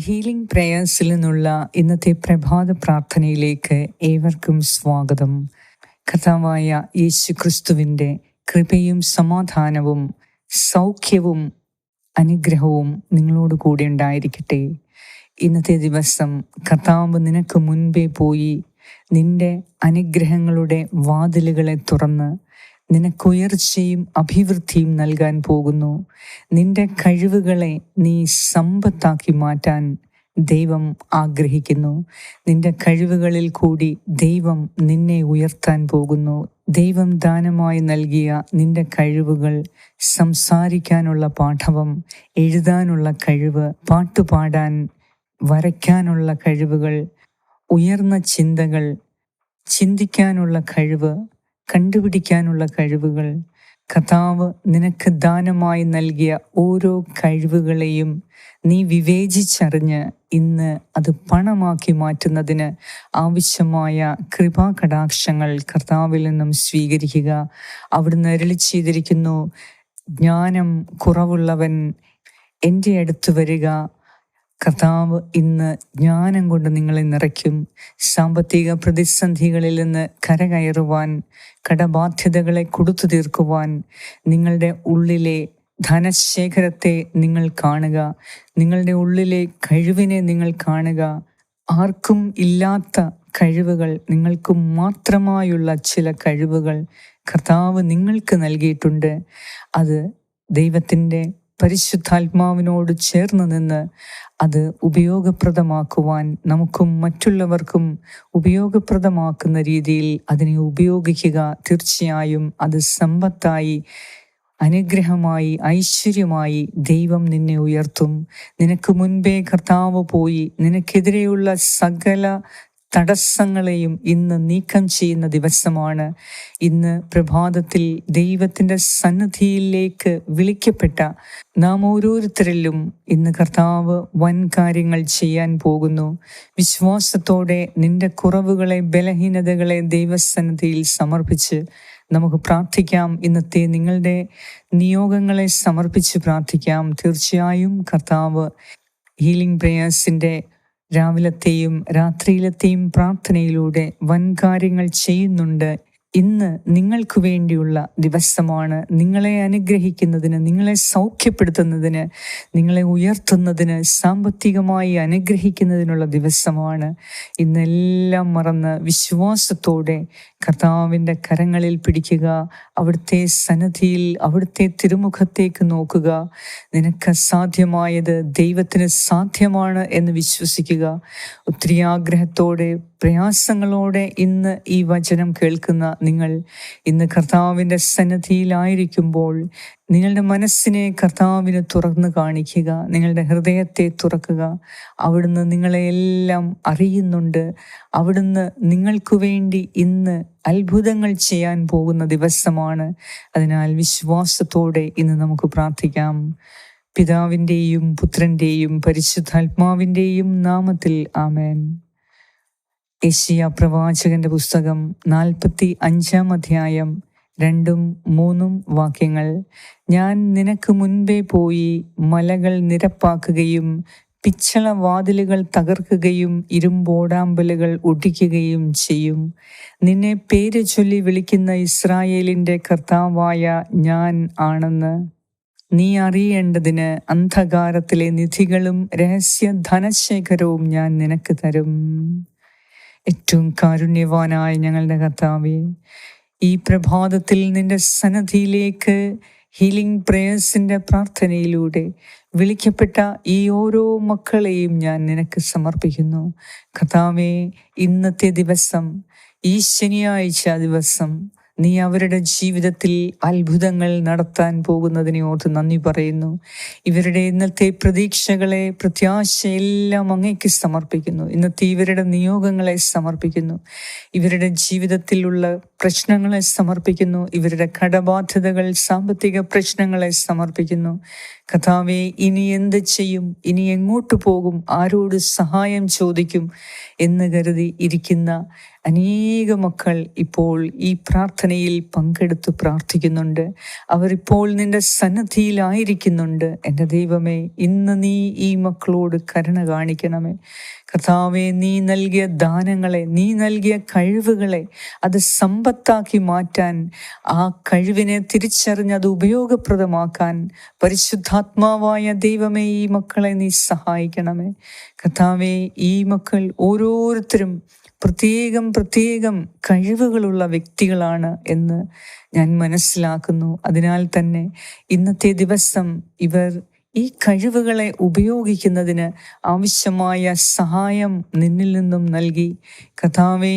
Healing പ്രേയേഴ്സിൽ നിന്നുള്ള ഇന്നത്തെ പ്രഭാത പ്രാർത്ഥനയിലേക്ക് ഏവർക്കും സ്വാഗതം. കഥാവായ യേശു ക്രിസ്തുവിന്റെ കൃപയും സമാധാനവും സൗഖ്യവും അനുഗ്രഹവും നിങ്ങളോട് കൂടെ ഉണ്ടായിരിക്കട്ടെ. ഇന്നത്തെ ദിവസം കർത്താവ് നിനക്ക് മുൻപേ പോയി നിന്റെ അനുഗ്രഹങ്ങളുടെ വാതിലുകളെ തുറന്ന് നിനക്കുയർച്ചയും അഭിവൃദ്ധിയും നൽകാൻ പോകുന്നു. നിന്റെ കഴിവുകളെ നീ സമ്പത്താക്കി മാറ്റാൻ ദൈവം ആഗ്രഹിക്കുന്നു. നിന്റെ കഴിവുകളിൽ കൂടി ദൈവം നിന്നെ ഉയർത്താൻ പോകുന്നു. ദൈവം ദാനമായി നൽകിയ നിന്റെ കഴിവുകൾ സംസാരിക്കാനുള്ള പാഠവം എഴുതാനുള്ള കഴിവ് പാട്ടുപാടാൻ വരയ്ക്കാനുള്ള കഴിവുകൾ ഉയർന്ന ചിന്തകൾ ചിന്തിക്കാനുള്ള കഴിവ് കണ്ടുപിടിക്കാനുള്ള കഴിവുകൾ. കഥാവ് നിനക്ക് ദാനമായി നൽകിയ ഓരോ കഴിവുകളെയും നീ വിവേചിച്ചറിഞ്ഞ് ഇന്ന് അത് പണമാക്കി മാറ്റുന്നതിന് ആവശ്യമായ കൃപാകടാക്ഷങ്ങൾ കർത്താവിൽ നിന്നും സ്വീകരിക്കുക. അവിടുന്ന് അരളി ചെയ്തിരിക്കുന്നു ജ്ഞാനം കുറവുള്ളവൻ എന്റെ അടുത്ത് വരിക കർത്താവ് ഇന്ന് ജ്ഞാനം കൊണ്ട് നിങ്ങളെ നിറയ്ക്കും. സാമ്പത്തിക പ്രതിസന്ധികളിൽ നിന്ന് കരകയറുവാൻ കടബാധ്യതകളെ കൊടുത്തു തീർക്കുവാൻ നിങ്ങളുടെ ഉള്ളിലെ ധനശേഖരത്തെ നിങ്ങൾ കാണുക. നിങ്ങളുടെ ഉള്ളിലെ കഴിവിനെ നിങ്ങൾ കാണുക. ആർക്കും ഇല്ലാത്ത കഴിവുകൾ നിങ്ങൾക്ക് മാത്രമായുള്ള ചില കഴിവുകൾ കർത്താവ് നിങ്ങൾക്ക് നൽകിയിട്ടുണ്ട്. അത് ദൈവത്തിന്റെ പരിശുദ്ധാത്മാവിനോട് ചേർന്ന് നിന്ന് അത് ഉപയോഗപ്രദമാക്കുവാൻ നമുക്കും മറ്റുള്ളവർക്കും ഉപയോഗപ്രദമാക്കുന്ന രീതിയിൽ അതിനെ ഉപയോഗിക്കുക. തീർച്ചയായും അത് സമ്പത്തായി അനുഗ്രഹമായി ഐശ്വര്യമായി ദൈവം നിന്നെ ഉയർത്തും. നിനക്ക് മുൻപേ കർത്താവ് പോയി. നിനക്കെതിരെയുള്ള സകല തടസ്സങ്ങളെയും ഇന്ന് നീക്കം ചെയ്യുന്ന ദിവസമാണ്. ഇന്ന് പ്രഭാതത്തിൽ ദൈവത്തിന്റെ സന്നദ്ധിയിലേക്ക് വിളിക്കപ്പെട്ട നാം ഓരോരുത്തരിലും ഇന്ന് കർത്താവ് വൻ കാര്യങ്ങൾ ചെയ്യാൻ പോകുന്നു. വിശ്വാസത്തോടെ നിന്റെ കുറവുകളെ ബലഹീനതകളെ ദൈവസന്നദ്ധിയിൽ സമർപ്പിച്ച് നമുക്ക് പ്രാർത്ഥിക്കാം. ഇന്നത്തെ നിങ്ങളുടെ നിയോഗങ്ങളെ സമർപ്പിച്ച് പ്രാർത്ഥിക്കാം. തീർച്ചയായും കർത്താവ് ഹീലിംഗ് പ്രേയേഴ്സിന്റെ രാവിലത്തെയും രാത്രിയിലത്തെയും പ്രാർത്ഥനയിലൂടെ വൻകാര്യങ്ങൾ ചെയ്യുന്നുണ്ട്. ഇന്ന് നിങ്ങൾക്ക് വേണ്ടിയുള്ള ദിവസമാണ് നിങ്ങളെ അനുഗ്രഹിക്കുന്നതിന് നിങ്ങളെ സൗഖ്യപ്പെടുത്തുന്നതിന് നിങ്ങളെ ഉയർത്തുന്നതിന് സാമ്പത്തികമായി അനുഗ്രഹിക്കുന്നതിനുള്ള ദിവസമാണ്. ഇന്നെല്ലാം മറന്ന് വിശ്വാസത്തോടെ കർത്താവിന്റെ കരങ്ങളിൽ പിടിക്കുക അവിടുത്തെ സന്നദ്ധിയിൽ അവിടുത്തെ തിരുമുഖത്തേക്ക് നോക്കുക. നിനക്ക് സാധ്യമായത് ദൈവത്തിന് സാധ്യമാണ് എന്ന് വിശ്വസിക്കുക. ഒത്തിരി ആഗ്രഹത്തോടെ പ്രയാസങ്ങളോടെ ഇന്ന് ഈ വചനം കേൾക്കുന്ന നിങ്ങൾ ഇന്ന് കർത്താവിന്റെ സന്നദ്ധിയിലായിരിക്കുമ്പോൾ നിങ്ങളുടെ മനസ്സിനെ കർത്താവിന് തുറന്നു കാണിക്കുക നിങ്ങളുടെ ഹൃദയത്തെ തുറക്കുക. അവിടുന്ന് നിങ്ങളെ എല്ലാം അറിയുന്നുണ്ട്. അവിടുന്ന് നിങ്ങൾക്ക് വേണ്ടി ഇന്ന് അത്ഭുതങ്ങൾ ചെയ്യാൻ പോകുന്ന ദിവസമാണ്. അതിനാൽ വിശ്വാസത്തോടെ ഇന്ന് നമുക്ക് പ്രാർത്ഥിക്കാം. പിതാവിന്റെയും പുത്രന്റെയും പരിശുദ്ധാത്മാവിന്റെയും നാമത്തിൽ ആമേൻ. ഏഷ്യ പ്രവാചകന്റെ പുസ്തകം നാൽപ്പത്തി അഞ്ചാം അധ്യായം രണ്ടും മൂന്നും വാക്യങ്ങൾ. ഞാൻ നിനക്ക് മുൻപേ പോയി മലകൾ നിരപ്പാക്കുകയും പിച്ചള വാതിലുകൾ തകർക്കുകയും ഇരുമ്പോടാമ്പലുകൾ ഒടിക്കുകയും ചെയ്യും. നിന്നെ പേര് ചൊല്ലി വിളിക്കുന്ന ഇസ്രായേലിന്റെ കർത്താവായ ഞാൻ ആണെന്ന്. നീ അറിയേണ്ടതിന് അന്ധകാരത്തിലെ നിധികളും രഹസ്യ ധനശേഖരവും ഞാൻ നിനക്ക് തരും. ഏറ്റവും കാരുണ്യവാനായ ഞങ്ങളുടെ കർത്താവെ ഈ പ്രഭാതത്തിൽ നിന്റെ സന്നദ്ധിയിലേക്ക് ഹീലിംഗ് പ്രേയേഴ്സിന്റെ പ്രാർത്ഥനയിലൂടെ വിളിക്കപ്പെട്ട ഈ ഓരോ മക്കളെയും ഞാൻ നിനക്ക് സമർപ്പിക്കുന്നു. കർത്താവെ ഇന്നത്തെ ദിവസം ഈ ശനിയാഴ്ച ദിവസം നീ അവരുടെ ജീവിതത്തിൽ അത്ഭുതങ്ങൾ നടത്താൻ പോകുന്നതിനെ ഓർത്ത് നന്ദി പറയുന്നു. ഇവരുടെ ഇന്നത്തെ പ്രതീക്ഷകളെ പ്രത്യാശയെല്ലാം അങ്ങേക്ക് സമർപ്പിക്കുന്നു. ഇന്നത്തെ ഇവരുടെ നിയോഗങ്ങളെ സമർപ്പിക്കുന്നു. ഇവരുടെ ജീവിതത്തിലുള്ള പ്രശ്നങ്ങളെ സമർപ്പിക്കുന്നു. ഇവരുടെ കടബാധ്യതകൾ സാമ്പത്തിക പ്രശ്നങ്ങളെ സമർപ്പിക്കുന്നു. കഥാവെ ഇനി എന്ത് ചെയ്യും? ഇനി എങ്ങോട്ട് പോകും? ആരോട് സഹായം ചോദിക്കും? എന്ന് കരുതി ഇരിക്കുന്ന അനേക മക്കൾ ഇപ്പോൾ ഈ പ്രാർത്ഥനയിൽ പങ്കെടുത്ത് പ്രാർത്ഥിക്കുന്നുണ്ട്. അവരിപ്പോൾ നിന്റെ സന്നദ്ധിയിലായിരിക്കുന്നുണ്ട് എന്റെ ദൈവമേ ഇന്ന് നീ ഈ മക്കളോട് കരുണ കാണിക്കണമേ. കർത്താവെ നീ നൽകിയ ദാനങ്ങളെ നീ നൽകിയ കഴിവുകളെ അത് സമ്പത്താക്കി മാറ്റാൻ ആ കഴിവിനെ തിരിച്ചറിഞ്ഞ് അത് ഉപയോഗപ്രദമാക്കാൻ പരിശുദ്ധാത്മാവായ ദൈവമേ ഈ മക്കളെ നീ സഹായിക്കണമേ. കർത്താവെ ഈ മക്കൾ ഓരോരുത്തരും പ്രത്യേകം പ്രത്യേകം കഴിവുകളുള്ള വ്യക്തികളാണ് എന്ന് ഞാൻ മനസ്സിലാക്കുന്നു. അതിനാൽ തന്നെ ഇന്നത്തെ ദിവസം ഇവർ ഈ കഴിവുകളെ ഉപയോഗിക്കുന്നതിന് ആവശ്യമായ സഹായം നിന്നിൽ നിന്നും നൽകി. കഥാവെ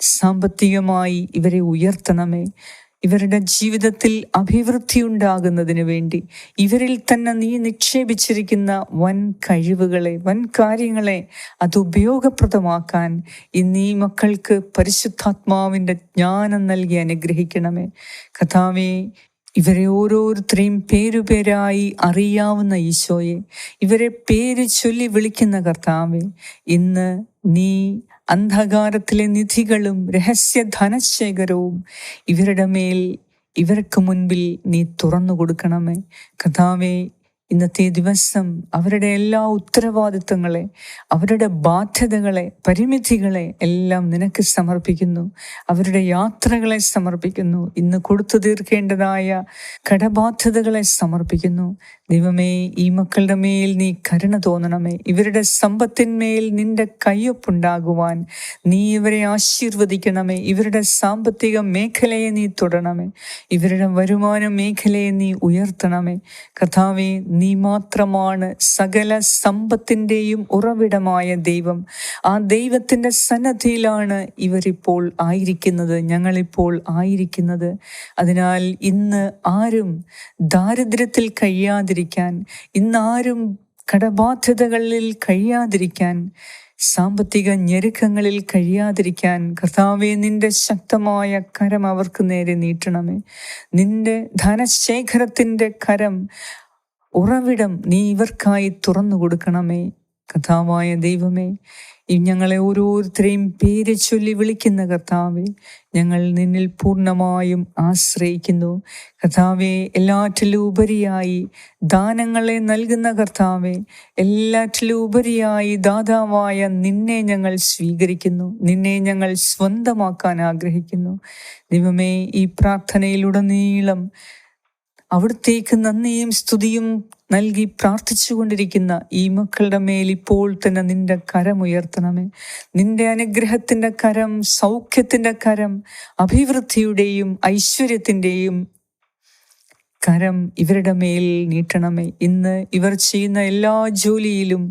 സാമ്പത്തികമായി ഇവരെ ഉയർത്തണമേ. ഇവരുടെ ജീവിതത്തിൽ അഭിവൃദ്ധി ഉണ്ടാകുന്നതിന് വേണ്ടി ഇവരിൽ തന്നെ നീ നിക്ഷേപിച്ചിരിക്കുന്ന വൻ കഴിവുകളെ വൻ കാര്യങ്ങളെ അത് ഉപയോഗപ്രദമാക്കാൻ ഈ മക്കൾക്ക് പരിശുദ്ധാത്മാവിന്റെ ജ്ഞാനം നൽകി അനുഗ്രഹിക്കണമേ. കഥാവേ ഇവരെ ഓരോരുത്തരെയും പേരുപേരായി അറിയാവുന്ന ഈശോയെ ഇവരെ പേര് ചൊല്ലി വിളിക്കുന്ന കർത്താവെ ഇന്ന് നീ അന്ധകാരത്തിലെ നിധികളും രഹസ്യ ധനശേഖരവും ഇവരുടെ മേൽ ഇവർക്ക് മുൻപിൽ നീ തുറന്നു കൊടുക്കണമേ. കഥാവെ ഇന്നത്തെ ദിവസം അവരുടെ എല്ലാ ഉത്തരവാദിത്തങ്ങളെ അവരുടെ ബാധ്യതകളെ പരിമിതികളെ എല്ലാം നിനക്ക് സമർപ്പിക്കുന്നു. അവരുടെ യാത്രകളെ സമർപ്പിക്കുന്നു. ഇന്ന് കൊടുത്തു തീർക്കേണ്ടതായ കടബാധ്യതകളെ സമർപ്പിക്കുന്നു. ദൈവമേ ഈ മക്കളുടെ മേൽ നീ കരുണ തോന്നണമേ. ഇവരുടെ സമ്പത്തിന്മേൽ നിന്റെ കയ്യൊപ്പുണ്ടാകുവാൻ നീ ഇവരെ ആശീർവദിക്കണമേ. ഇവരുടെ സാമ്പത്തിക മേഖലയെ നീ തുടരണമേ. ഇവരുടെ വരുമാന മേഖലയെ നീ ഉയർത്തണമേ. കഥാവെ നീ മാത്രമാണ് സകല സമ്പത്തിന്റെയും ഉറവിടമായ ദൈവം. ആ ദൈവത്തിന്റെ സന്നദ്ധിയിലാണ് ഇവരിപ്പോൾ ആയിരിക്കുന്നത് ഞങ്ങളിപ്പോൾ ആയിരിക്കുന്നത്. അതിനാൽ ഇന്ന് ആരും ദാരിദ്ര്യത്തിൽ കഴിയാതിരിക്കാൻ ഇന്ന് ആരും കടബാധ്യതകളിൽ കഴിയാതിരിക്കാൻ സാമ്പത്തിക ഞെരുക്കങ്ങളിൽ കഴിയാതിരിക്കാൻ കർത്താവെ നിന്റെ ശക്തമായ കരം അവർക്ക് നേരെ നീട്ടണമേ. നിന്റെ ധനശേഖരത്തിന്റെ കരം ഉറവിടം നീ ഇവർക്കായി തുറന്നു കൊടുക്കണമേ കഥാവായ ദൈവമേ. ഞങ്ങളെ ഓരോരുത്തരെയും പേര് ചൊല്ലി വിളിക്കുന്ന കർത്താവെ ഞങ്ങൾ നിന്നിൽ പൂർണമായും ആശ്രയിക്കുന്നു. കർത്താവെ എല്ലാറ്റിലും ഉപരിയായി ദാനങ്ങളെ നൽകുന്ന കർത്താവെ എല്ലാറ്റിലും ഉപരിയായി ദാതാവായ നിന്നെ ഞങ്ങൾ സ്വീകരിക്കുന്നു നിന്നെ ഞങ്ങൾ സ്വന്തമാക്കാൻ ആഗ്രഹിക്കുന്നു. ദൈവമേ ഈ പ്രാർത്ഥനയിലുടനീളം അവിടത്തേക്ക് നന്ദിയും സ്തുതിയും നൽകി പ്രാർത്ഥിച്ചുകൊണ്ടിരിക്കുന്ന ഈ മക്കളുടെ മേൽ ഇപ്പോൾ തന്നെ നിന്റെ കരമുയർത്തണമേ നിന്റെ അനുഗ്രഹത്തിന്റെ കരം സൗഖ്യത്തിന്റെ കരം അഭിവൃദ്ധിയുടെയും ഐശ്വര്യത്തിന്റെയും കരം ഇവരുടെ മേൽ നീട്ടണമേ. ഇന്ന് ഇവർ ചെയ്യുന്ന എല്ലാ ജോലിയിലും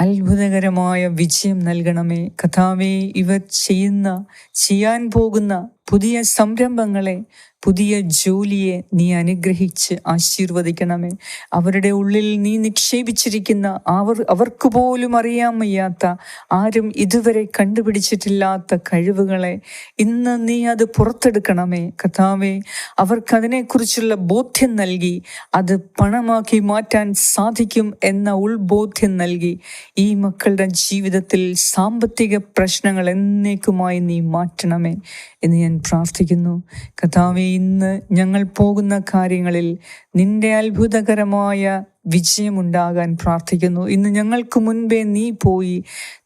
അത്ഭുതകരമായ വിജയം നൽകണമേ. കഥാവേ ഇവർ ചെയ്യുന്ന ചെയ്യാൻ പോകുന്ന പുതിയ സംരംഭങ്ങളെ പുതിയ ജോലിയെ നീ അനുഗ്രഹിച്ച് ആശീർവദിക്കണമേ. അവരുടെ ഉള്ളിൽ നീ നിക്ഷേപിച്ചിരിക്കുന്ന അവർ അവർക്ക് പോലും അറിയാൻ വയ്യാത്ത ആരും ഇതുവരെ കണ്ടുപിടിച്ചിട്ടില്ലാത്ത കഴിവുകളെ ഇന്ന് നീ അത് പുറത്തെടുക്കണമേ. കഥാവേ അവർക്കതിനെക്കുറിച്ചുള്ള ബോധ്യം നൽകി അത് പണമാക്കി മാറ്റാൻ സാധിക്കും എന്ന ഉൾബോധ്യം നൽകി ഈ മക്കളുടെ ജീവിതത്തിൽ സാമ്പത്തിക പ്രശ്നങ്ങൾ എന്നേക്കുമായി നീ മാറ്റണമേ എന്ന് ഞാൻ പ്രാർത്ഥിക്കുന്നു. കഥാവെ ഇന്ന് ഞങ്ങൾ പോകുന്ന കാര്യങ്ങളിൽ നിന്റെ അത്ഭുതകരമായ വിജയമുണ്ടാകാൻ പ്രാർത്ഥിക്കുന്നു. ഇന്ന് ഞങ്ങൾക്ക് മുൻപേ നീ പോയി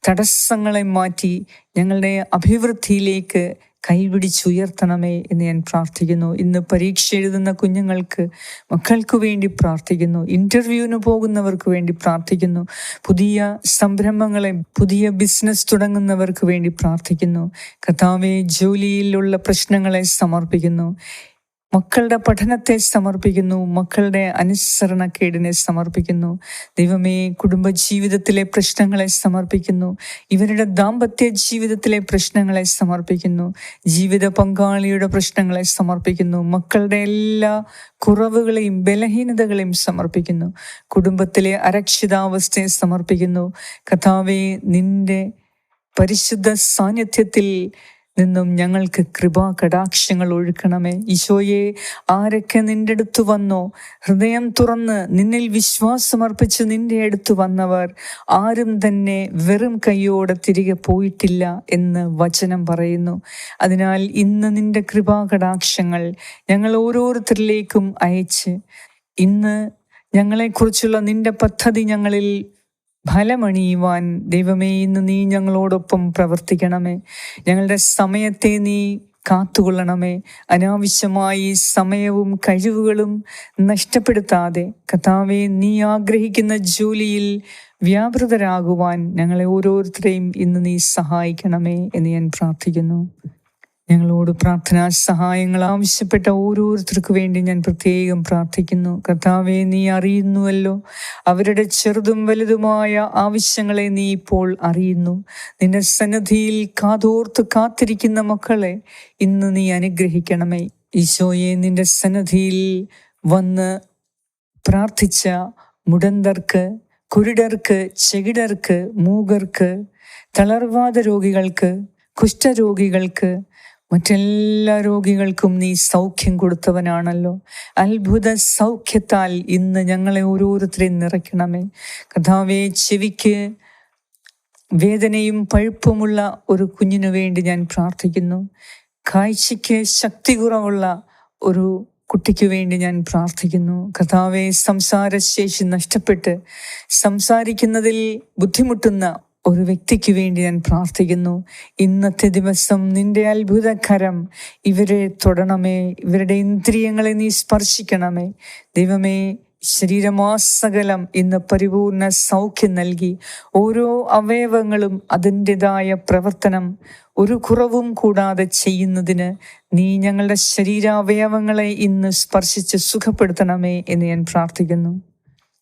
തടസ്സങ്ങളെ മാറ്റി ഞങ്ങളുടെ അഭിവൃദ്ധിയിലേക്ക് കൈപിടിച്ചുയർത്തണമേ എന്ന് ഞാൻ പ്രാർത്ഥിക്കുന്നു. ഇന്ന് പരീക്ഷ എഴുതുന്ന കുഞ്ഞുങ്ങൾക്ക് മക്കൾക്ക് വേണ്ടി പ്രാർത്ഥിക്കുന്നു. ഇന്റർവ്യൂവിന് പോകുന്നവർക്ക് വേണ്ടി പ്രാർത്ഥിക്കുന്നു. പുതിയ സംരംഭങ്ങളെ പുതിയ ബിസിനസ് തുടങ്ങുന്നവർക്ക് വേണ്ടി പ്രാർത്ഥിക്കുന്നു. കഥാവെ ജോലിയിലുള്ള പ്രശ്നങ്ങളെ സമർപ്പിക്കുന്നു. മക്കളുടെ പഠനത്തെ സമർപ്പിക്കുന്നു. മക്കളുടെ അനുസരണക്കേടിനെ സമർപ്പിക്കുന്നു. ദൈവമേ കുടുംബജീവിതത്തിലെ പ്രശ്നങ്ങളെ സമർപ്പിക്കുന്നു. ഇവരുടെ ദാമ്പത്യ ജീവിതത്തിലെ പ്രശ്നങ്ങളെ സമർപ്പിക്കുന്നു. ജീവിത പങ്കാളിയുടെ പ്രശ്നങ്ങളെ സമർപ്പിക്കുന്നു. മക്കളുടെ എല്ലാ കുറവുകളെയും ബലഹീനതകളെയും സമർപ്പിക്കുന്നു. കുടുംബത്തിലെ അരക്ഷിതാവസ്ഥയെ സമർപ്പിക്കുന്നു. കഥാവെ നിന്റെ പരിശുദ്ധ സാന്നിധ്യത്തിൽ നിന്നും ഞങ്ങൾക്ക് കൃപാ കടാക്ഷങ്ങൾ ഒഴുക്കണമേ. ഈശോയെ ആരൊക്കെ നിന്റെ അടുത്ത് വന്നോ? ഹൃദയം തുറന്ന് നിന്നിൽ വിശ്വാസമർപ്പിച്ച് നിന്റെ അടുത്ത് വന്നവർ ആരും തന്നെ വെറും കയ്യോടെ തിരികെ പോയിട്ടില്ല എന്ന് വചനം പറയുന്നു. അതിനാൽ ഇന്ന് നിന്റെ കൃപാ കടാക്ഷങ്ങൾ ഞങ്ങൾ ഓരോരുത്തരിലേക്കും അയച്ച് ഇന്ന് ഞങ്ങളെക്കുറിച്ചുള്ള നിന്റെ പദ്ധതി ഞങ്ങളിൽ ഫലമണിയുവാൻ ദൈവമേ ഇന്ന് നീ ഞങ്ങളോടൊപ്പം പ്രവർത്തിക്കണമേ. ഞങ്ങളുടെ സമയത്തെ നീ കാത്തുകൊള്ളണമേ. അനാവശ്യമായി സമയവും കഴിവുകളും നഷ്ടപ്പെടുത്താതെ കഥാവെ നീ ആഗ്രഹിക്കുന്ന ജോലിയിൽ വ്യാപൃതരാകുവാൻ ഞങ്ങളെ ഓരോരുത്തരെയും ഇന്ന് നീ സഹായിക്കണമേ എന്ന് ഞാൻ പ്രാർത്ഥിക്കുന്നു. ഞങ്ങളോട് പ്രാർത്ഥനാ സഹായങ്ങൾ ആവശ്യപ്പെട്ട ഓരോരുത്തർക്കു വേണ്ടി ഞാൻ പ്രത്യേകം പ്രാർത്ഥിക്കുന്നു. കർത്താവെ നീ അറിയുന്നുവല്ലോ. അവരുടെ ചെറുതും വലുതുമായ ആവശ്യങ്ങളെ നീ ഇപ്പോൾ അറിയുന്നു. നിന്റെ സന്നദ്ധിയിൽ കാതോർത്ത് കാത്തിരിക്കുന്ന മക്കളെ ഇന്ന് നീ അനുഗ്രഹിക്കണമേ. ഈശോയെ നിന്റെ സന്നദ്ധിയിൽ വന്ന് പ്രാർത്ഥിച്ച മുടന്തർക്ക് കുരുടർക്ക് ചെകിടർക്ക് മൂകർക്ക് തളർവാദ രോഗികൾക്ക് കുഷ്ഠരോഗികൾക്ക് മറ്റെല്ലാ രോഗികൾക്കും നീ സൗഖ്യം കൊടുത്തവനാണല്ലോ. അത്ഭുത സൗഖ്യത്താൽ ഇന്ന് ഞങ്ങളെ ഓരോരുത്തരെയും നിറയ്ക്കണമേ. കഥാവേ ചെവിക്ക് വേദനയും പഴുപ്പുമുള്ള ഒരു കുഞ്ഞിനു വേണ്ടി ഞാൻ പ്രാർത്ഥിക്കുന്നു. കാഴ്ചയ്ക്ക് ശക്തി കുറവുള്ള ഒരു കുട്ടിക്ക് വേണ്ടി ഞാൻ പ്രാർത്ഥിക്കുന്നു. കഥാവെ സംസാരശേഷി നഷ്ടപ്പെട്ട് സംസാരിക്കുന്നതിൽ ബുദ്ധിമുട്ടുന്ന ഒരു വ്യക്തിക്ക് വേണ്ടി ഞാൻ പ്രാർത്ഥിക്കുന്നു. ഇന്നത്തെ ദിവസം നിന്റെ അത്ഭുതകരം ഇവരെ തൊടണമേ. ഇവരുടെ ഇന്ദ്രിയങ്ങളെ നീ സ്പർശിക്കണമേ. ദൈവമേ ശരീരമാസകലം ഇന്ന് പരിപൂർണ സൗഖ്യം നൽകി. ഓരോ അവയവങ്ങളും അതിന്റെതായ പ്രവർത്തനം ഒരു കുറവും കൂടാതെ ചെയ്യുന്നതിന് നീ ഞങ്ങളുടെ ശരീരാവയവങ്ങളെ ഇന്ന് സ്പർശിച്ച് സുഖപ്പെടുത്തണമേ എന്ന് ഞാൻ പ്രാർത്ഥിക്കുന്നു.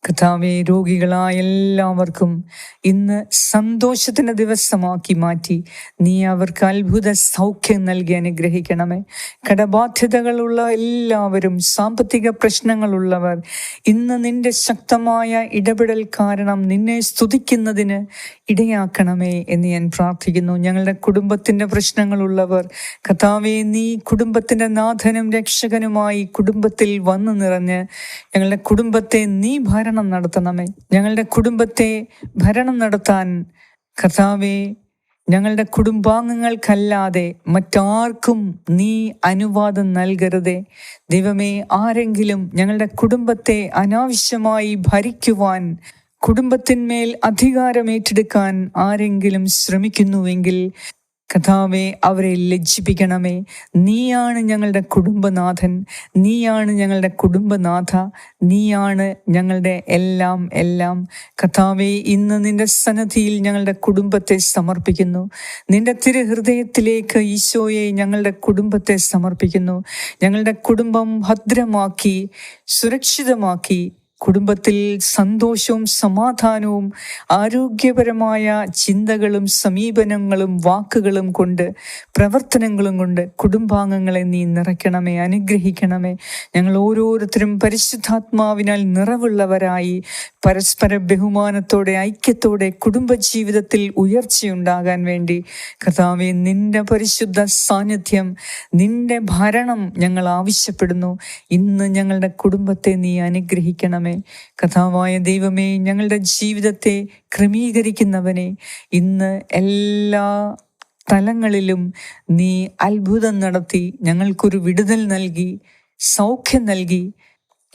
കഥാവെ രോഗികളായ എല്ലാവർക്കും ഇന്ന് സന്തോഷത്തിന്റെ ദിവസമാക്കി മാറ്റി. നീ അവർക്ക് അത്ഭുത സൗഖ്യം നൽകി അനുഗ്രഹിക്കണമേ. കടബാധ്യതകളുള്ള എല്ലാവരും സാമ്പത്തിക പ്രശ്നങ്ങളുള്ളവർ ഇന്ന് നിന്റെ ശക്തമായ ഇടപെടൽ കാരണം നിന്നെ സ്തുതിക്കുന്നതിന് ഇടയാക്കണമേ എന്ന് ഞാൻ പ്രാർത്ഥിക്കുന്നു. ഞങ്ങളുടെ കുടുംബത്തിന്റെ പ്രശ്നങ്ങളുള്ളവർ കഥാവെ നീ കുടുംബത്തിന്റെ നാഥനും രക്ഷകനുമായി കുടുംബത്തിൽ വന്നു നിറഞ്ഞ് ഞങ്ങളുടെ കുടുംബത്തെ നീ ഭരണം നടത്തണമേ. ഞങ്ങളുടെ കുടുംബത്തെ ഭരണം നടത്താൻ കർത്താവെ ഞങ്ങളുടെ കുടുംബാംഗങ്ങൾക്കല്ലാതെ മറ്റാർക്കും നീ അനുവാദം നൽകരുതേ. ദൈവമേ ആരെങ്കിലും ഞങ്ങളുടെ കുടുംബത്തെ അനാവശ്യമായി ഭരിക്കുവാൻ കുടുംബത്തിന്മേൽ അധികാരം ഏറ്റെടുക്കാൻ ആരെങ്കിലും ശ്രമിക്കുന്നുവെങ്കിൽ കഥാവെ അവരെ ലജ്ജിപ്പിക്കണമേ. നീയാണ് ഞങ്ങളുടെ കുടുംബനാഥൻ. നീയാണ് ഞങ്ങളുടെ കുടുംബനാഥ. നീയാണ് ഞങ്ങളുടെ എല്ലാം എല്ലാം. കഥാവെ ഇന്ന് നിന്റെ സന്നദ്ധിയിൽ ഞങ്ങളുടെ കുടുംബത്തെ സമർപ്പിക്കുന്നു. നിന്റെ തിരുഹൃദയത്തിലേക്ക് ഈശോയെ ഞങ്ങളുടെ കുടുംബത്തെ സമർപ്പിക്കുന്നു. ഞങ്ങളുടെ കുടുംബം ഭദ്രമാക്കി സുരക്ഷിതമാക്കി കുടുംബത്തിൽ സന്തോഷവും സമാധാനവും ആരോഗ്യപരമായ ചിന്തകളും സമീപനങ്ങളും വാക്കുകളും കൊണ്ട് പ്രവർത്തനങ്ങളും കൊണ്ട് കുടുംബാംഗങ്ങളെ നീ നിറയ്ക്കണമേ അനുഗ്രഹിക്കണമേ. ഞങ്ങൾ ഓരോരുത്തരും പരിശുദ്ധാത്മാവിനാൽ നിറവുള്ളവരായി പരസ്പര ബഹുമാനത്തോടെ ഐക്യത്തോടെ കുടുംബജീവിതത്തിൽ ഉയർച്ചയുണ്ടാകാൻ വേണ്ടി. കർത്താവെ നിന്റെ പരിശുദ്ധ സാന്നിധ്യം നിന്റെ ഭരണം ഞങ്ങൾ ആവശ്യപ്പെടുന്നു. ഇന്ന് ഞങ്ങളുടെ കുടുംബത്തെ നീ അനുഗ്രഹിക്കണമേ. കഥാവായ ദൈവമേ ഞങ്ങളുടെ ജീവിതത്തെ ക്രമീകരിക്കുന്നവനെ ഇന്ന് എല്ലാ തലങ്ങളിലും നീ അത്ഭുതം നടത്തി ഞങ്ങൾക്കൊരു വിടുതൽ നൽകി സൗഖ്യം നൽകി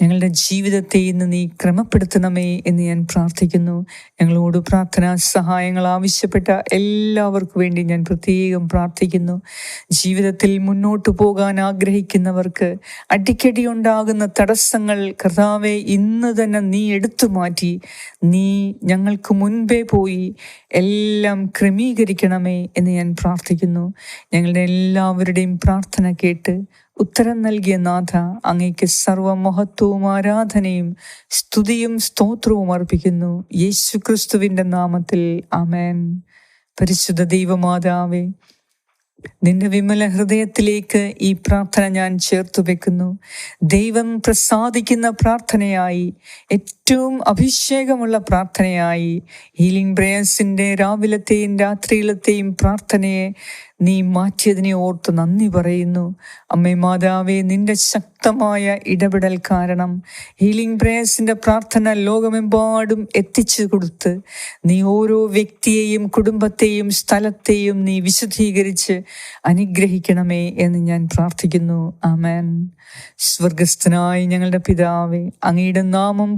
ഞങ്ങളുടെ ജീവിതത്തെ ഇന്ന് നീ ക്രമപ്പെടുത്തണമേ എന്ന് ഞാൻ പ്രാർത്ഥിക്കുന്നു. ഞങ്ങളോട് പ്രാർത്ഥനാ സഹായങ്ങൾ ആവശ്യപ്പെട്ട എല്ലാവർക്കും വേണ്ടി ഞാൻ പ്രത്യേകം പ്രാർത്ഥിക്കുന്നു. ജീവിതത്തിൽ മുന്നോട്ട് പോകാൻ ആഗ്രഹിക്കുന്നവർക്ക് അടിക്കടി ഉണ്ടാകുന്ന തടസ്സങ്ങൾ കർത്താവെ ഇന്ന് തന്നെ നീ എടുത്തു മാറ്റി. നീ ഞങ്ങൾക്ക് മുൻപേ പോയി എല്ലാം ക്രമീകരിക്കണമേ എന്ന് ഞാൻ പ്രാർത്ഥിക്കുന്നു. ഞങ്ങളുടെ എല്ലാവരുടെയും പ്രാർത്ഥന കേട്ട് ഉത്തരം നൽകിയ നാഥ അങ്ങയ്ക്ക് സർവമഹത്വവും ആരാധനയും സ്തുതിയും സ്തോത്രവും അർപ്പിക്കുന്നു. യേശു ക്രിസ്തുവിന്റെ നാമത്തിൽ അമേൻ പരിശുദ്ധ ദൈവമാതാവേ നിന്റെ വിമല ഹൃദയത്തിലേക്ക് ഈ പ്രാർത്ഥന ഞാൻ ചേർത്തു വെക്കുന്നു ദൈവം പ്രസാദിക്കുന്ന പ്രാർത്ഥനയായി ഏറ്റവും അഭിഷേകമുള്ള പ്രാർത്ഥനയായി ഹീലിംഗ് പ്രേയേഴ്സിന്റെ രാവിലത്തെയും രാത്രിയിലത്തെയും പ്രാർത്ഥനയെ നീ മാറ്റിയതിനെ ഓർത്ത് നന്ദി പറയുന്നു. അമ്മേ മാതാവേ നിന്റെ ശക്തമായ ഇടപെടൽ കാരണം ഹീലിംഗ് പ്രേയേഴ്സിന്റെ പ്രാർത്ഥന ലോകമെമ്പാടും എത്തിച്ചു കൊടുത്ത് നീ ഓരോ വ്യക്തിയെയും കുടുംബത്തെയും സ്ഥലത്തെയും നീ വിശദീകരിച്ച് അനുഗ്രഹിക്കണമേ എന്ന് ഞാൻ പ്രാർത്ഥിക്കുന്നു. ആമേൻ. സ്വർഗസ്ഥനായി ഞങ്ങളുടെ പിതാവേ അങ്ങയുടെ നാമം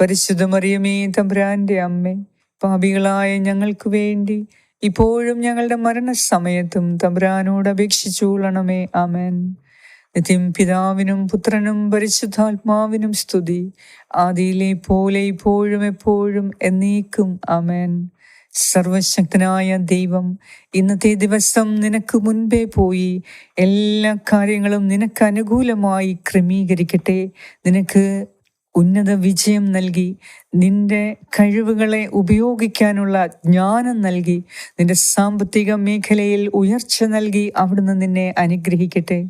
പരിശുദ്ധ മറിയമേ തമ്പുരാന്റെ അമ്മേ പാപികളായ ഞങ്ങൾക്ക് വേണ്ടി ഇപ്പോഴും ഞങ്ങളുടെ മരണസമയത്തും തമ്പുരാനോട് അപേക്ഷിച്ചുകൊള്ളണമേ. ആമേൻ. നിത്യം പിതാവിനും പുത്രനും പരിശുദ്ധാത്മാവിനും സ്തുതി. ആദിയിലെ പോലെ ഇപ്പോഴും എപ്പോഴും എന്നേക്കും. ആമേൻ. സർവശക്തനായ ദൈവം ഇന്നത്തെ ദിവസം നിനക്ക് മുൻപേ പോയി എല്ലാ കാര്യങ്ങളും നിനക്ക് അനുകൂലമായി ക്രമീകരിക്കട്ടെ. നിനക്ക് ഉന്നത വിജയം നൽകി നിന്റെ കഴിവുകളെ ഉപയോഗിക്കാനുള്ള ജ്ഞാനം നൽകി നിന്റെ സാമ്പത്തിക മേഖലയിൽ ഉയർച്ച നൽകി അവിടുന്ന് നിന്നെ അനുഗ്രഹിക്കട്ടെ.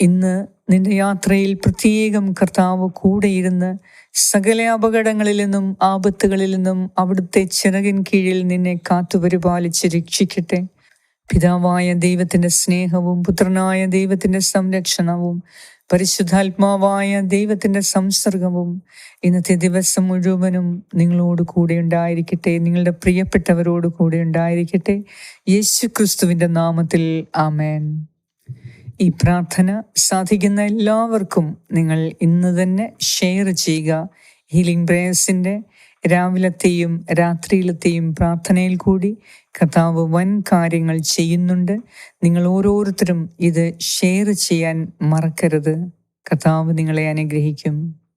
ഇന്ന് നിന്റെ യാത്രയിൽ പ്രത്യേകം കർത്താവ് കൂടെയിരുന്ന് സകല അപകടങ്ങളിൽ നിന്നും ആപത്തുകളിൽ നിന്നും അവിടുത്തെ ചിറകിൻ കീഴിൽ നിന്നെ കാത്തുപരിപാലിച്ച് രക്ഷിക്കട്ടെ. പിതാവായ ദൈവത്തിന്റെ സ്നേഹവും പുത്രനായ ദൈവത്തിന്റെ സംരക്ഷണവും പരിശുദ്ധാത്മാവായ ദൈവത്തിന്റെ സംസർഗവും ഇന്നത്തെ ദിവസം മുഴുവനും നിങ്ങളോട് കൂടെ ഉണ്ടായിരിക്കട്ടെ. നിങ്ങളുടെ പ്രിയപ്പെട്ടവരോട് കൂടെ ഉണ്ടായിരിക്കട്ടെ. യേശു ക്രിസ്തുവിന്റെ നാമത്തിൽ ആമേൻ. ഈ പ്രാർത്ഥന സാധിക്കുന്ന എല്ലാവർക്കും നിങ്ങൾ ഇന്ന് തന്നെ ഷെയർ ചെയ്യുക. ഹീലിംഗ് പ്രേയേഴ്സിന്റെ രാവിലത്തെയും രാത്രിയിലത്തെയും പ്രാർത്ഥനയിൽ കൂടി കർത്താവ് വൻ കാര്യങ്ങൾ ചെയ്യുന്നുണ്ട്. നിങ്ങൾ ഓരോരുത്തരും ഇത് ഷെയർ ചെയ്യാൻ മറക്കരുത്. കർത്താവ് നിങ്ങളെ അനുഗ്രഹിക്കും.